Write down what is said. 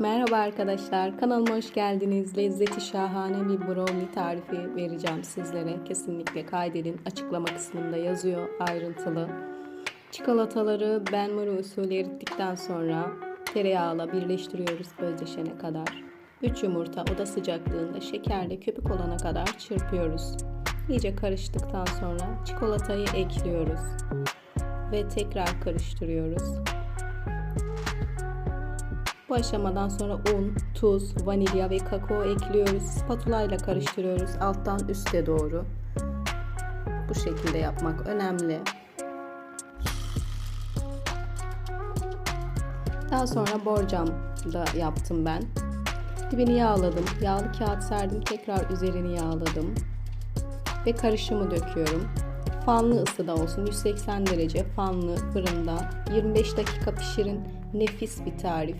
Merhaba arkadaşlar, kanalıma hoş geldiniz. Lezzeti şahane bir brownie tarifi vereceğim sizlere. Kesinlikle kaydedin. Açıklama kısmında yazıyor ayrıntılı. Çikolataları benmari usulü erittikten sonra tereyağla birleştiriyoruz özdeşene kadar. 3 yumurta oda sıcaklığında şekerle köpük olana kadar çırpıyoruz. İyice karıştıktan sonra çikolatayı ekliyoruz ve tekrar karıştırıyoruz. Bu aşamadan sonra un, tuz, vanilya ve kakao ekliyoruz. Spatula ile karıştırıyoruz alttan üste doğru. Bu şekilde yapmak önemli. Daha sonra borcamda yaptım ben. Dibini yağladım. Yağlı kağıt serdim. Tekrar üzerini yağladım. Ve karışımı döküyorum. Fanlı ısıda olsun. 180 derece fanlı fırında. 25 dakika pişirin. Nefis bir tarif.